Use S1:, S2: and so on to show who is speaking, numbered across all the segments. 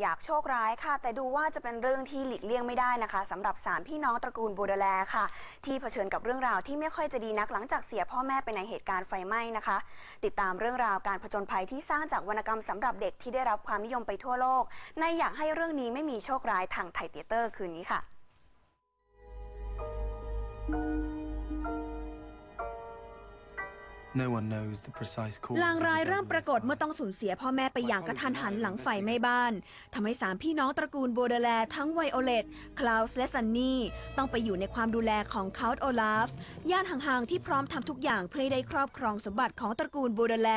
S1: อยากโชคร้ายค่ะ แต่ดูว่าจะเป็นเรื่องที่หลีกเลี่ยงไม่ได้นะคะสำหรับสามพี่น้องตระกูลโบเดแลค่ะ ที่เผชิญกับเรื่องราวที่ไม่ค่อยจะดีนักหลังจากเสียพ่อแม่ไปในเหตุการณ์ไฟไหม้นะคะ ติดตามเรื่องราวการผจญภัยที่สร้างจากวรรณกรรมสำหรับเด็กที่ได้รับความนิยมไปทั่วโลก ในอยากให้เรื่องนี้ไม่มีโชคร้ายทางไทยเตเตอร์คืนนี้ค่ะ
S2: No one knows the precise cause
S3: ลาง
S2: of
S3: ร้าย
S2: the
S3: เริ่ม
S2: deadly
S3: ปรากฏเมื่อต้องสูญเสียพ่อแม่ไปอย่างกระทันหันหลังไฟไหม้บ้านทำให้สามพี่น้องตระกูลโบเดแลทั้งไวโอเลตคลาวส์และซันนี่ ต้องไปอยู่ในความดูแลของคาร์โอลาฟญาติห่างๆ ที่พร้อมทำทุกอย่างเพื่อให้ได้ครอบครองสมบัติของตระกูลโบเดแล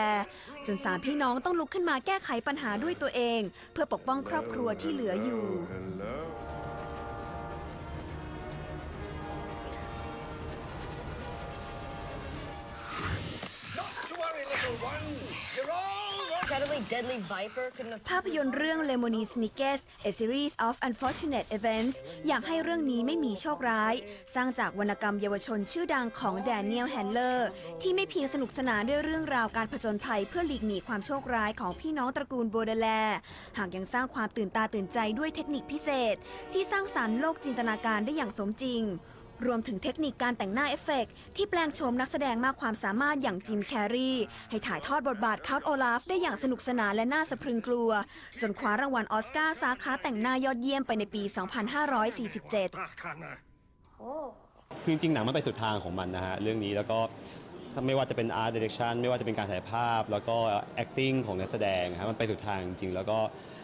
S3: จนสามพี่น้องต้องลุกขึ้นมาแก้ไขปัญหาด้วยตัวเอง เพื่อปกป้องครอบครัวที่เหลืออยู่
S4: to
S3: ภาพยนตร์เรื่อง Lemony Snicket A Series of Unfortunate Events อยากให้เรื่องนี้ไม่มีโชคร้าย สร้างจากวรรณกรรมเยาวชนชื่อดังของแดเนียลแฮนเลอร์ ที่ไม่เพียงสนุกสนานด้วยเรื่องราวการผจญภัยเพื่อหลีกหนีความโชคร้ายของพี่น้องตระกูลโบเดแล หากยังสร้างความตื่นตาตื่นใจด้วยเทคนิคพิเศษ ที่สร้างสรรค์โลกจินตนาการได้อย่างสมจริง รวมถึงเทคนิคการแต่งหน้าเอฟเฟกต์ที่แปลงโฉมนักแสดงมากความสามารถอย่างจิมแคร์รีให้ถ่ายทอดบทบาทคาร์โอลาฟได้อย่างสนุกสนานและน่าสะพรึงกลัว จนคว้ารางวัลออสการ์สาขาแต่งหน้ายอดเยี่ยมไปในปี 2547
S5: คือจริงหนังมันไปสุดทางของมันนะฮะ เรื่องนี้แล้วก็ถ้าไม่ว่าจะเป็น art direction ไม่ว่าจะเป็นการถ่ายภาพ แล้วก็ acting ของนักแสดงนะฮะมันไปสุดทางจริงแล้วก็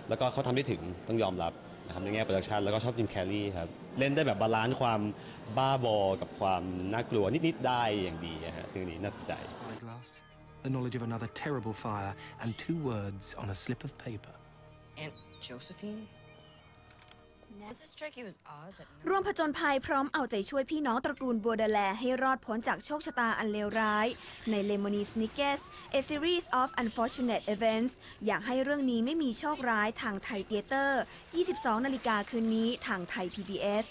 S5: แล้วก็เขาทำได้ถึงต้องยอมรับ นะครับในแง่โปรดักชันแล้วก็ชอบจิมแคร์รีครับ เล่นได้แบบบาลานซ์ความบ้าบอ กับความน่ากลัวนิด ๆ ได้อย่างดีนะฮะซึ่งอันนี้น่าสนใจ
S2: spyglass, the knowledge of another terrible fire, and two words on a slip of paper.
S6: Aunt Josephine?
S3: ร่วมผจญภัยพร้อมเอาใจช่วยพี่น้องตระกูลบัวเดแลให้รอดพ้นจากโชคชะตาอันเลวร้าย ใน Lemony Snicket A Series of Unfortunate Events อยากให้เรื่องนี้ไม่มีโชคร้ายทางไทยเตียเตอร์ 22 นาฬิกาคืนนี้ทางไทย PBS